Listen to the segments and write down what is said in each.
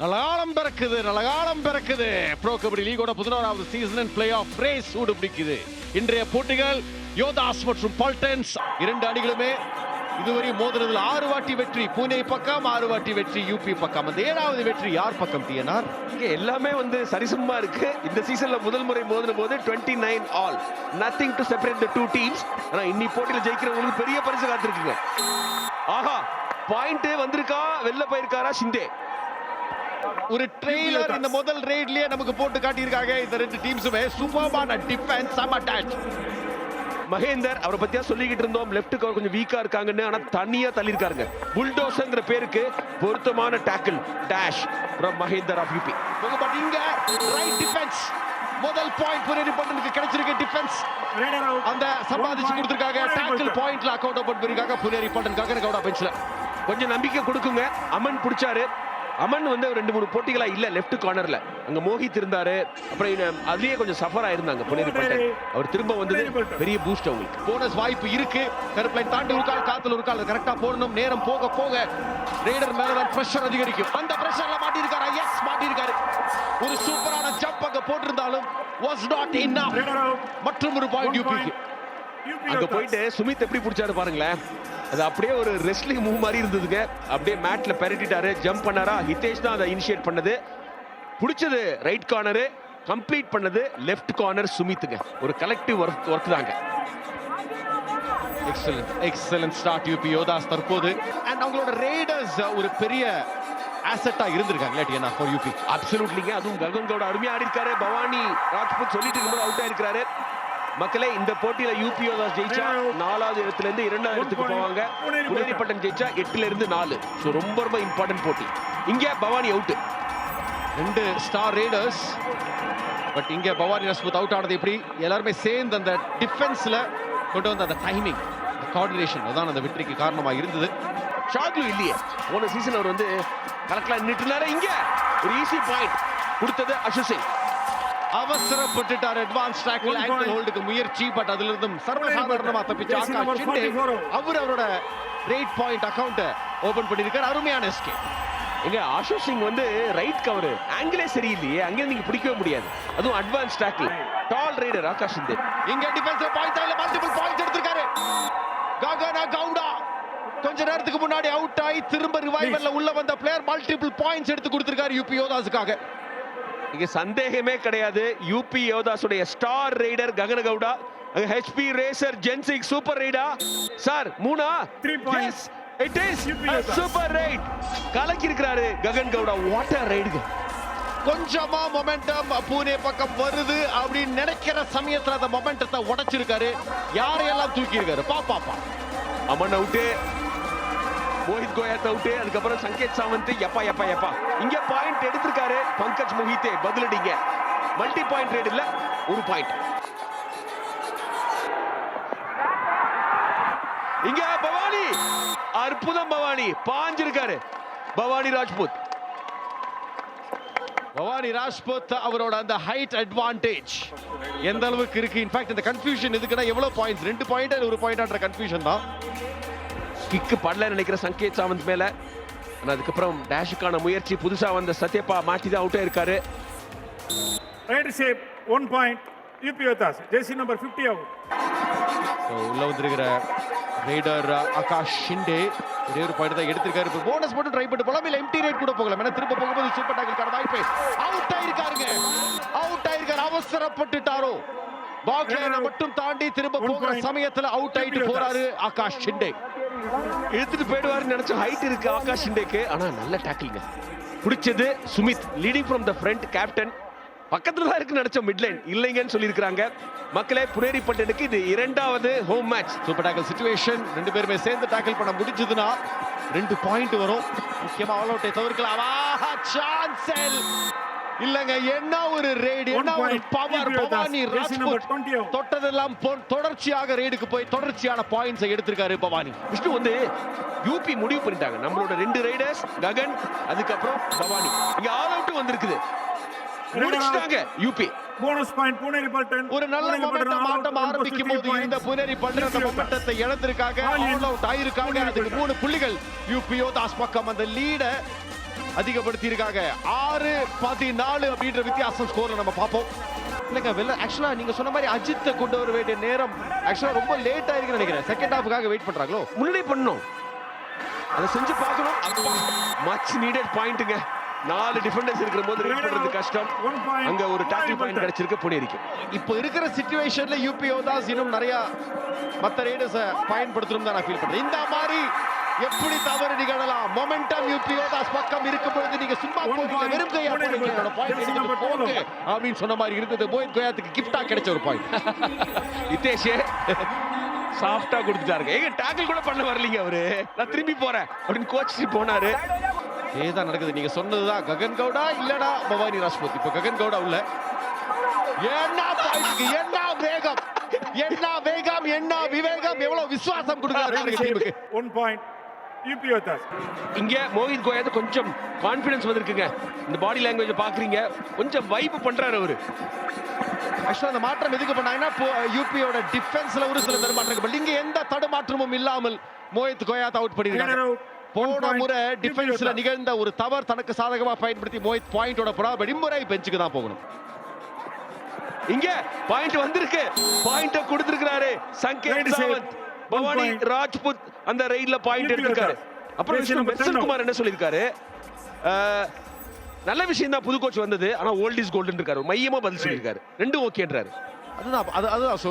நலகாலம் பிறக்குது நலகாலம் பிறக்குது. ப்ரோ கபடி லீகோட பதினோராவது சீசன் பிளே ஆஃப் ரேஸ் சூடு பிடிக்குது இன்றைய போட்டிகள் யோதாஸ் மற்றும் பால்டன்ஸ். இரண்டு அணிகளுமே இதுவரை மோதுறதுல ஆறு வாட்டி வெற்றி. பூனே பக்கம் ஆறு வாட்டி வெற்றி யூபி பக்கம். அந்த ஏழாவது வெற்றி யார் பக்கம் டிஎன்ஆர்? இங்க எல்லாமே வந்து சரிசமமா இருக்கு. இந்த சீசன்ல முதல் முறை மோதின போது 29 nine all nothing to separate the two teams ஆனா இன்னி போட்டியில் ஜெயிக்கிறவங்களுக்கு பெரிய பரிசு காத்திருக்குங்க. ஆஹா பாயிண்ட் வந்திருக்கா? வெளில போயிருக்காரா? ஷிண்டே. ஒரு ட்ரெய்லர் இந்த முதல் ரேட்லயே நமக்கு போட்டு காட்டியிருக்காங்க. இந்த ரெண்டு டீம்ஸுமே சூப்பர்பான டிஃபென்ஸ் சம் அட்டாச் மகேந்தர் அவரை பத்தியா சொல்லிக்கிட்டு இருந்தோம். லெஃப்ட் கவர் கொஞ்சம் வீக்கா இருக்காங்கன்னு ஆனா தனியா தள்ளியிருக்காருங்க. புல்டோசர்ங்கிற பேருக்கு பொருத்தமான tackle dash from Mahender of UP but இங்க ரைட் டிஃபென்ஸ் முதல் பாயிண்ட் புனேரி பட்டனுக்கு கிடைச்சிருக்கு டிஃபென்ஸ் அந்த சம்பாதிச்சு கொடுத்திருக்காங்க. டேக்கிள் பாயிண்ட்ல அக்கவுண்ட் ஓபன் பண்ணிருக்காங்க புனேரி பட்டன் ககன கவுடா பெஞ்ச்ல கொஞ்சம் நம்பிக்கை கொடுக்குங்க. அமன் பிடிச்சாரு. அமன் வந்து ரெண்டு மூணு போட்டிகளா இல்ல லெஃப்ட் கார்னர்ல அங்க மோஹித் இருந்தாரு. அப்புறம் அதுலயே கொஞ்சம் சஃபர் ஆயிருந்தாங்க புனேரி பட்டன் அவர் திரும்ப வந்தது பெரிய பூஸ்ட் அவங்களுக்கு. போனஸ் வாய்ப்பு இருக்கு. கருப்லைன் தாண்டி ஒரு கால் காத்துல ஒரு கால். கரெக்டா போடணும். நேரம் போக போக ரேடர் மேல பிரஷர் அதிகரிக்கும். அந்த பிரஷர்ல மாட்டி இருக்காரு எஸ் மாட்டி இருக்காரு ஒரு சூப்பரான ஜம்ப் அங்க போட்டிருந்தாலும் வாஸ் நாட் enough. மற்றும் ஒரு பாயிண்ட் யூபிக்கு அங்க போயிட்டு சுமித் எப்படி பிடிச்சாரு பாருங்களேன். அது அப்படியே ஒரு ரெஸ்லிங் மூவ் மாதிரி இருந்ததுங்க. அப்படியே மேட்ல பெரட்டிட்டாரு. ஜம்ப் பண்ணாரா? ஹிதேஷ் தான் அதை இனிஷியேட் பண்ணது. பிடிச்சது ரைட் கார்னரு கம்ப்ளீட் பண்ணது லெஃப்ட் கார்னர் சுமித்துங்க. ஒரு கலெக்டிவ் ஒர்க் ஒர்க் தாங்க. Excellent excellent start UP Yoddhas தற்போது. அண்ட் அவங்களோட ரேடர்ஸ் ஒரு பெரிய ஆசெட்டா இருந்திருக்காங்க ஏன்னா ஃபார் யூபி அப்சல்யூட்லிங்க அதுவும் ககன்கோட அருமையா ஆடி இருக்காரு பவானி ராஜ்புத் சொல்லிட்டு இருக்கும்போது அவுட் ஆயிருக்காரு மக்களே இந்த போட்டியில யூபி யோதாஸ் ஜெயிச்சா நாலாவது இடத்துல இருந்து இரண்டாவது இடத்துக்கு போவாங்க. புனேரி பட்டன் ஜெயிச்சா எட்டுல இருந்து நாலு. ஸோ ரொம்ப ரொம்ப இம்பார்ட்டன்ட் போட்டி. இங்க பவானி அவுட் ரெண்டு ஸ்டார் ரேடர்ஸ் பட் இங்க பவானி ரஸ்புத் அவுட் ஆனது எப்படி? எல்லாருமே சேர்ந்து அந்த டிஃபென்ஸ்ல கொண்டு வந்த அந்த டைமிங் கோஆர்டினேஷன் அதான் அந்த வெற்றிக்கு காரணமா இருந்தது. ஷாக்லு இல்லையே. போன சீசன் அவர் வந்து நின்னுட்டு இருந்தாரு இங்க ஒரு ஈஸி பாயிண்ட் கொடுத்தது Ashu Singh. அவசரப்பட்டுட்டார். Advance One ankle. ஹோல்டுக்கு முயற்சி பட் அதுல இருந்தும் சர்வசாதாரணமா தப்பிச்சு ஆகாஷ் ஷிண்டே 44. அவர் அவரோட ரேட் பாயிண்ட் அக்கவுண்ட் ஓபன் பண்ணிருக்காரு அருமையான எஸ்கே எங்க ஆஷு சிங் வந்து ரைட் கவர் ஆங்கிளே சரியில்லையே. அங்கே நீங்க பிடிக்கவே முடியாது. அதுவும் advance tackle tall raider Akash இந்த இங்க டிஃபென்சிவ் பாயிண்ட் இல்ல மல்டிபிள் பாயிண்ட்ஸ் எடுத்திருக்காரு. ககனா கவுடா கொஞ்ச நேரத்துக்கு முன்னாடி அவுட் ஆகி திரும்ப ரிவைவல்ல உள்ள வந்த பிளேயர் மல்டிபிள் பாயிண்ட்ஸ் எடுத்து கொடுத்திருக்காரு யூபி யோதாஸுக்காக இங்க சந்தேகமே கிடையாது. UP யோதாஸுடைய star raider Gagana Gowda HP racer ஜென்சிக் super ரைடா sir மூணா? Three points. It is. Super raid கலக்கி இருக்கிறாரு ககன் கவுடா. வாட்டர் ரைடுங்க கொஞ்சமா மொமெண்டம் பூனே பக்கம் வருது அப்படின்னு நினைக்கிற சமயத்துல அந்த மொமெண்டத்தை உடைச்சிருக்காரு. யாரையெல்லாம் தூக்கி இருக்காரு பா பாப்பா அமன் அவுட்டு மோஹித் கோயா தவுட்டு அதுக்கப்புறம் சங்கேத் சாவந்த் எப்பா எப்பா எப்பா. இங்க பாயிண்ட் எடுத்திருக்காரு பங்கஜ் மோஹித்தே. பதிலடிங்க. மல்டி பாயிண்ட் ரேட் இல்ல ஒரு பாயிண்ட் இங்க பவானி. அற்புதம் பவானி. பாஞ்சிருக்காரு. பவானி ராஜ்புத். பவானி ராஜ்புத் அவரோட அந்த ஹைட் அட்வான்டேஜ் எந்த அளவுக்கு இருக்கு? இன்ஃபேக்ட் இந்த கன்ஃபியூஷன் எதுக்குன்னா எவ்வளவு பாயிண்ட்ஸ் ரெண்டு பாயிண்ட் ஒரு பாயிண்ட் கன்ஃபியூஷன் தான். கிக்கு படல நினைக்கிற சங்கேத் சாவந்த் மேல. ஆனா அதுக்கப்புறம் டேஷுக்கான முயற்சி புதுசா வந்த சத்யப்பா மாட்டி தான் அவுட்டா இருக்காரு. Shape, one point. UP Yotas, jersey number 50 out. So, உள்ள வந்திருக்கிற ரைடர் ஆகாஷ் ஷிண்டே ஒரே ஒரு பாயிண்ட் தான் எடுத்திருக்காரு. இப்போ போனஸ் மட்டும் ட்ரை பண்ணி போலாம் இல்ல எம்டி ரேட் கூட போகலாம். ஏன்னா திரும்ப போகும்போது சூப்பர் டாக்கிற்கான வாய்ப்பு அவுட் ஆயிருக்காருங்க. அவுட் ஆயிருக்காரு. அவசரப்பட்டுட்டாரோ. பாக்லைனை மட்டும் தாண்டி திரும்ப போகிற. சமயத்துல அவுட் ஆயிட்டு போறாரு ஆகாஷ் ஷிண்டே எடுத்துட்டு போயிடுவாருன்னு நினைச்ச ஹைட் இருக்கு ஆகாஷ் இண்டேக்கு ஆனா நல்ல டேக்கிள்ங்க பிடிச்சது Sumit leading from the front captain பக்கத்துல தான் இருக்கு நினைச்ச மிட்லைன் இல்லைங்கன்னு சொல்லியிருக்காங்க மக்களே புனேரி பட்டனுக்கு இது இரண்டாவது home match super tackle situation ரெண்டு பேருமே சேர்ந்து டாக்கிள் பண்ண முடிஞ்சதுன்னா ரெண்டு பாயிண்ட் வரும். முக்கியமா ஆல் அவுட்டை தவிர்க்கலாம். சான்சல் இல்லங்க என்ன ஒரு ரைடு One என்ன ஒரு. Power Bhavani Rajput 20 out. தொட்டதெல்லாம் தொடர்ச்சியாக ரைடுக்கு போய் தொடர்ச்சியான பாயிண்ட்ஸை எடுத்திருக்காரு பவானி விஷ்ணு வந்து யூபி முடிவு பண்ணிட்டாங்க நம்மளோட ரெண்டு ரைடர்ஸ் ககன் அதுக்கப்புறம் பவானி இங்க ஆல் அவுட் வந்திருக்குது முடிச்சிட்டாங்க UP Bonus point, Pune Republican. ஒரு நல்ல மொமெண்டம் ஆட்டம் 1 ஆரம்பிக்கும் 53 போது இருந்த. புனேரி பண்ற அந்த. மொமெண்டத்தை இழந்திருக்காங்க. ஆல் அவுட் ஆயிருக்காங்க அதுக்கு. மூணு புள்ளிகள் யூபி யோதாஸ் பக்கம் அந்த லீட அதிகப்படுத்தி இருக்காங்க ஆறு பதினாலு அப்படின்ற வித்தியாசம் ஸ்கோர்ல நம்ம பார்ப்போம். இல்லைங்க வெளில ஆக்சுவலா நீங்க சொன்ன மாதிரி அஜித்தை கொண்டு வர வேண்டிய நேரம் ஆக்சுவலா ரொம்ப லேட் ஆயிருக்குன்னு நினைக்கிறேன். செகண்ட் ஹாஃபுக்காக வெயிட் பண்றாங்களோ? முன்னாடி பண்ணணும் அதை செஞ்சு பார்க்கணும். மச் நீடட் பாயிண்ட்டுங்க நாலு டிஃபெண்டர்ஸ் இருக்கிற போது ரீட் பண்றது கஷ்டம். அங்க ஒரு டாக்கிள் பாயிண்ட் கிடைச்சிருக்கு புனேரிக்கு. இப்போ இருக்கிற சிச்சுவேஷன்ல யூபி யோதாஸ் இன்னும் நிறைய மத்த ரைடர்ஸ பயன்படுத்தணும் தான் நான் ஃபீல் பண்றேன். இந்த மாதிரி எப்படி தவறு நிகழலாம்? மொமெண்டம் யூபி யோதாஸ் பக்கம் இருக்கும் பொழுது நீங்க சும்மா point. வெறும் கையா. என்னோட பாயிண்ட் போங்க. அப்படின்னு சொன்ன மாதிரி இருந்தது. மோஹித் கோயாத்துக்கு கிஃப்டா கிடைச்ச ஒரு பாயிண்ட் நிதேஷ் சாஃப்டா கொடுத்துட்டாருங்க ஏங்க டாக்கிள் கூட பண்ண வரலீங்க அவரு? நான் திரும்பி போறேன். அப்படின்னு கோச் போனாரு. ஏதான் நடக்குது? நீங்க சொன்னதுதான். ககன் கவுடா இல்லடா பவானி ராஜ்பூத் இப்போ ககன் கவுடா உள்ள. என்ன பாயிண்ட் என்ன வேகம்? என்ன வேகம்? என்ன விவேகம்? எவ்வளவு விசுவாசம் கொடுக்குறாரு டீமுக்கு One UP Yothas. இங்க மோஹித் கோயாத் கொஞ்சம் கான்பிடன்ஸ் வந்திருக்குங்க இந்த பாடி லாங்குவேஜ் பாக்குறீங்க கொஞ்சம் வைப் பண்றாரு அவரு ஆக்சுவலா அந்த மாற்றம் எதுக்கு பண்ணாங்கன்னா யூபியோட டிஃபென்ஸ்ல ஒரு சில தடுமாற்றங்கள் பட் இங்க எந்த தடுமாற்றமும் இல்லாமல் மோஹித் கோயாத் அவுட். One போன. முறை டிஃபென்ஸ்ல. நிகழ்ந்த ஒரு தவறு தனக்கு சாதகமா பயன்படுத்தி மோஹித் பாயிண்டோட பட் இம்முறை பெஞ்சுக்கு தான் போகணும் இங்க பாயிண்ட் வந்திருக்கு பாயிண்ட கொடுத்திருக்காரு சங்கேத். சாவந்த் பவானி. ராஜ்புத் அந்த ரைட்ல பாயிண்ட் எடுத்திருக்காரு. அப்புறம் விஷ்ணு number மெர்சன் 10 குமார் என்ன சொல்லியிருக்காரு? நல்ல விஷயம் தான் புது கோச் வந்தது ஆனா ஓல்ட் இஸ் கோல்டன் இருக்காரு. மையமா பதில் சொல்லியிருக்காரு. ரெண்டும் ஓகேன்றாரு அதுதான் அது அதுதான். So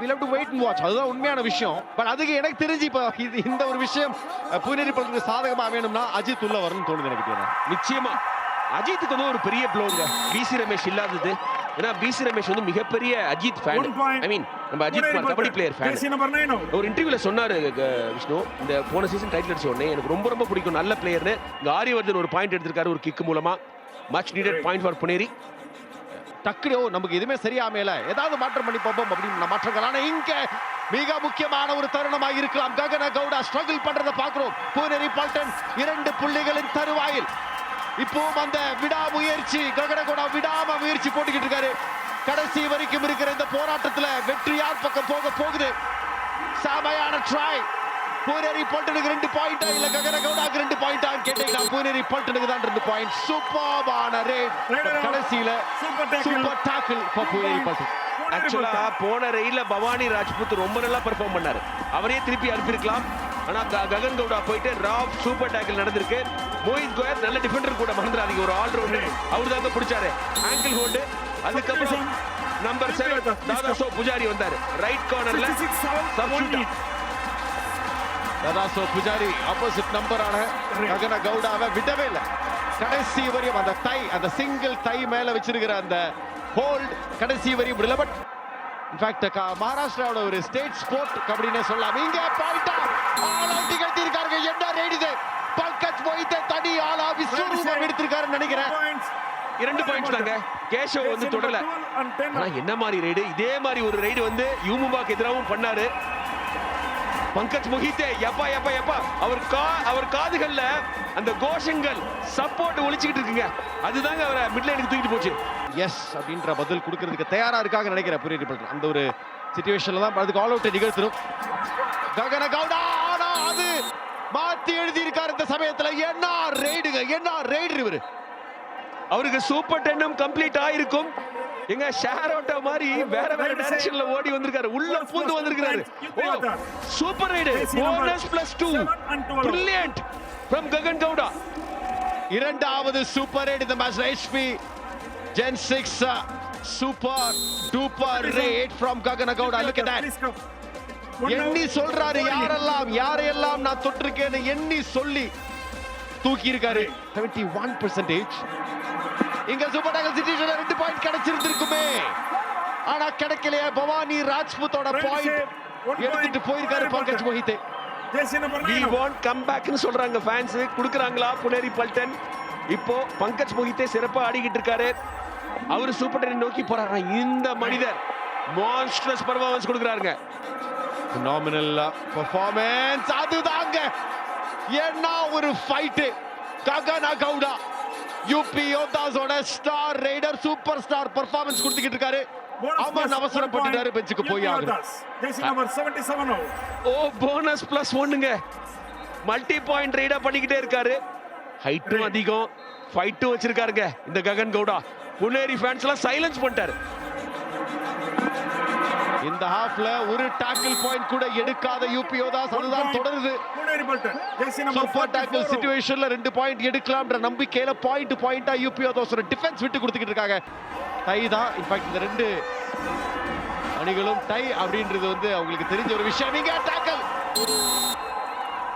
will have to wait and watch அதுதான் உண்மையான விஷயம். பட் அதுக்கு எனக்கு தெரிஞ்சு இப்போ இது இந்த ஒரு விஷயம் அஹ், புனேரி படத்துக்கு சாதகமா வேணும்னா அஜித் உள்ள வரணும்னு தோணுது எனக்கு. நிச்சயமா. அஜித்துக்கு வந்து ஒரு பெரிய ப்ளோங்க பிசி ரமேஷ் இல்லாதது. ஏன்னா பிசி ரமேஷ் வந்து மிகப்பெரிய அஜித் ஃபேன். ஐ மீன் நம்ம அஜித் குமார் கபடி பிளேயர் ஃபேன். ஒரு இன்டர்வியூல சொன்னாரு க- விஷ்ணு. இந்த போன சீசன் டைட்டில் அடிச்ச உடனே எனக்கு ரொம்ப ரொம்ப பிடிக்கும் நல்ல பிளேயர்னு இங்க ஆரியவர்தன் ஒரு பாயிண்ட் எடுத்திருக்காரு ஒரு கிக் மூலமா. Much needed point for Puneri டக்குனு ஓ, நமக்கு எதுவுமே சரியாமையில ஏதாவது மாற்றம் பண்ணி பார்ப்போம் அப்படின்னு மாற்றங்கள். ஆனா இங்க மிக முக்கியமான ஒரு தருணமாக இருக்கலாம். ககன கவுடா ஸ்ட்ரகிள் பண்றத பாக்குறோம் பூனேரி பால்டன் இரண்டு புள்ளிகளின் தருவாயில். இப்பவும் அந்த விடாமுயற்சி ககன கவுடா விடாம முயற்சி போட்டுக்கிட்டு இருக்காரு. கடைசி வரைக்கும் இருக்கிற இந்த போராட்டத்துல வெற்றி யார் பக்கம் போக போகுது? செமையான ட்ரை பூனேரி பல்டனுக்கு ரெண்டு பாயிண்டா இல்ல கவுடாக்கு ரெண்டு பாயிண்டா கேட்டீங்கன்னா பூனேரி பல்டனுக்கு தான் ரெண்டு பாயிண்ட் சூப்பர்பான ரேட் கடைசியில. Super tackle for Puneri Paltan. ஆக்சுவலா போன ரெயில பவானி ராஜ்புத் ரொம்ப நல்லா பெர்ஃபார்ம் பண்ணாரு. அவரே திருப்பி அனுப்பியிருக்கலாம். ஆனா க- ககன் கவுடா போயிட்டு ராவ் சூப்பர் டேக்கிள் நடந்திருக்கு. மோஹித் கோயத் நல்ல டிஃபெண்டர் கூட மறந்துடாதீங்க. ஒரு ஆல்ரவுண்டர் அவர் தாங்க பிடிச்சாரு ஆங்கிள் ஹோல்டு அதுக்கப்புறம் நம்பர் செவன் தாதாசோ புஜாரி வந்தாரு. ரைட் கார்னர்ல 56 out. Substitute Dadaso Pujari opposite நம்பரான Gagana கவுடாவை விடவே இல்லை. கடைசி வரையும் அந்த தை அந்த சிங்கிள் தை மேல வச்சிருக்கிற அந்த ஹோல்ட் கடைசி வரையும் விடல. பட் இன்ஃபேக்ட் மகாராஷ்டிராவோட ஒரு ஸ்டேட் ஸ்போர்ட் கபடினே சொல்லலாம். இங்க பாயிண்டா ஆல் அவுட் நிகழ்த்தியிருக்காங்க என்ன ரேட் இது பங்கஜ் ஆளா விஸ்வரூபம் எடுத்திருக்காருன்னு நினைக்கிறேன். இரண்டு பாயிண்ட்ஸ் தாங்க. கேஷவ் வந்து தொடரல 12 and 10 ஆனா. என்ன மாதிரி ரைடு இதே மாதிரி ஒரு ரைடு வந்து யூமுபாக்கு எதிராகவும் பண்ணாரு. பங்கஜ் மொஹித்தே எப்பா எப்பா எப்பா. அவர் கா அவர் காதுகள்ல அந்த கோஷங்கள் சப்போர்ட் ஒழிச்சுக்கிட்டு இருக்குங்க. அதுதாங்க அவரை மிட் லைனுக்கு தூக்கிட்டு போச்சு. எஸ் அப்படின்ற பதில் கொடுக்கறதுக்கு தயாரா இருக்காங்க நினைக்கிறேன் புரியுது பண்றேன் அந்த ஒரு சுச்சுவேஷன்ல தான் அதுக்கு ஆல் அவுட் நிகழ்த்தணும். ககன கவுடா ஆனா அது மாத்தி எழுதி இருக்காரு இந்த சமயத்துல. என்ன ரெய்டுங்க என்ன ரெய்டு இவரு. அவருக்கு சூப்பர் டென்னும் கம்ப்ளீட் ஆயிருக்கும். எங்க ஷேர் அவுட்ட மாதிரி வேற வேற டைரக்ஷன்ல ஓடி வந்திருக்காரு. உள்ள பூந்து வந்திருக்காரு ஓ super raid bonus plus 2 brilliant from Gagan Gowda இரண்டாவது சூப்பர் ரேட் இந்த மேட்ச் ஹெச்பி ஜென் six super duper raid from Gagana Gowda look at that எண்ணி. சொல்றாரு. யாரெல்லாம் யாரையெல்லாம் நான் தொட்டிருக்கேன்னு எண்ணி சொல்லி தூக்கி இருக்காரு 71% ஒன் பர்சன்டேஜ் இங்க சூப்பர் டாகல் சிட்டிஸ்ல ரெண்டு பாயிண்ட் கிடைச்சிருந்திருக்குமே ஆனா கிடைக்கலையே பவானி ராஜ்புத்தோட பாயிண்ட் எடுத்துட்டு. போயிருக்காரு பங்கஜ் number வி 9 out. வாண்ட் கம் பேக்னு சொல்றாங்க ஃபேன்ஸ் குடுக்குறாங்களா புனேரி பல்டன் இப்போ பங்கஜ் மொஹித்தே சிறப்பா ஆடிக்கிட்டு இருக்காரு அவரு சூப்பர் நோக்கி போறாரு இந்த மனிதர் மான்ஸ்ட்ரஸ் பர்ஃபார்மன்ஸ் கொடுக்குறாருங்க phenomenal பெர்ஃபார்மன்ஸ் அதுதாங்க என்ன ஒரு fight Gagana Gowda. UP யோதாஸோட star raider super star performance கொடுத்துக்கிட்டு இருக்காரு. அவன் அவசரப்பட்டுட்டாரு. பெஞ்சுக்கு போய் ஆகணும் Yothas. Jersey number 77 out. ஓ போனஸ் பிளஸ் ஒண்ணுங்க. மல்டி பாயிண்ட் ரைடா பண்ணிக்கிட்டே இருக்காரு. ஹைட்டும் அதிகம். ஃபைட்டும் வச்சிருக்காருங்க. இந்த ககன் கவுடா. புனேரி ஃபேன்ஸ் எல்லாம் சைலன்ஸ் பண்ணிட்டாரு. இந்த ஹாஃப்ல ஒரு டாக்கிள் பாயிண்ட் கூட எடுக்காத யூபி யோதாஸ் அதுதான் தொடருது. Super tackle 44. சிச்சுவேஷன்ல ரெண்டு பாயிண்ட் எடுக்கலாம்ன்ற நம்பிக்கையில பாயிண்ட் பாயிண்டா யூபி யோதாஸ் ஒரு டிஃபென்ஸ் விட்டு கொடுத்துக்கிட்டு இருக்காங்க. டை தான் இன்ஃபேக்ட் இந்த ரெண்டு அணிகளும் டை அப்படின்றது வந்து அவங்களுக்கு தெரிஞ்ச ஒரு விஷயம். நீங்க டாக்கல்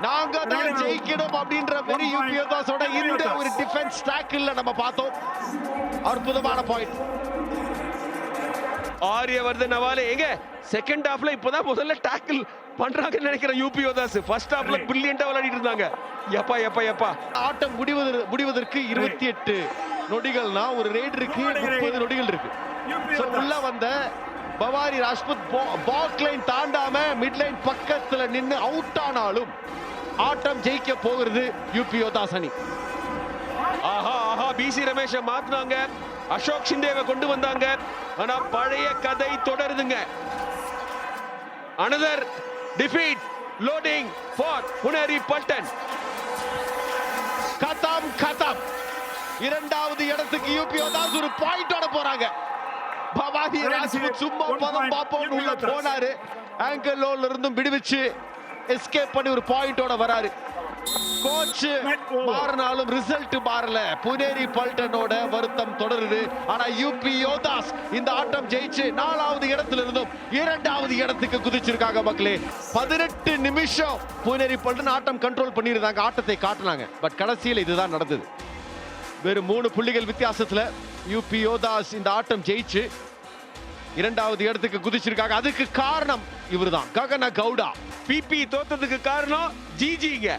நாங்க தான் ஜெயிக்கணும் அப்படின்ற மாதிரி யூபி யோதாஸோட இந்த ஒரு டிஃபென்ஸ் டாக்கிள்ல நம்ம பார்த்தோம். அற்புதமான பாயிண்ட் ஆரியவர்தன் நவாலே எங்க செகண்ட் ஹாஃப்ல இப்போதான் முதல்ல டாக்கிள் பண்றாங்கன்னு நினைக்கிறேன் யூபி யோதாஸ் ஃபர்ஸ்ட் ஹாஃப்ல பிரில்லியண்டா விளையாடிட்டு இருந்தாங்க. எப்பா எப்பா எப்பா. ஆட்டம் முடிவதற்கு முடிவதற்கு இருபத்தி எட்டு நொடிகள்னா ஒரு ரேடருக்கு முப்பது நொடிகள் இருக்கு. உள்ள வந்த பவாரி ராஜ்புத் பாக் லைன் தாண்டாம மிட் லைன் பக்கத்துல நின்னு அவுட் ஆனாலும் ஆட்டம் ஜெயிக்க போகிறது யூபி யோதாஸ் அணி. ஆஹா ஆஹா பிசி ரமேஷ மாத்துனாங்க. அசோக் ஷிந்தேவை கொண்டு வந்தாங்க. ஆனா பழைய கதை தொடருதுங்க. Another defeat loading for Puneri Paltan கதம் கதம். இரண்டாவது இடத்துக்கு யூபி யோதாஸ் ஒரு பாயிண்டோட போறாங்க. பவானி ராஜ்புத் சும்மா பதம் UP உள்ள. போனாரு. ஆங்கர் லோல இருந்தும் விடுவிச்சு. எஸ்கேப் பண்ணி ஒரு பாயிண்டோட வராரு. கோச். மாறினாலும் ரிசல்ட் மாறல. புனேரி பல்டனோட வருத்தம் தொடருது. ஆனா யூபி யோதாஸ் இந்த ஆட்டம் ஜெயிச்சு நாலாவது இடத்துல இருந்தும் இரண்டாவது இடத்துக்கு குதிச்சிருக்காங்க மக்களே. பதினெட்டு நிமிஷம் புனேரி பல்டன் ஆட்டம் கண்ட்ரோல் பண்ணியிருந்தாங்க. ஆட்டத்தை காட்டினாங்க. பட் கடைசியில் இதுதான் நடந்தது. வெறும் மூணு புள்ளிகள் வித்தியாசத்துல யூபி யோதாஸ் இந்த ஆட்டம் ஜெயிச்சு இரண்டாவது இடத்துக்கு குதிச்சிருக்காங்க. அதுக்கு காரணம் இவர்தான். ககன கவுடா. பிபி தோத்ததுக்கு காரணம் ஜிஜிங்க.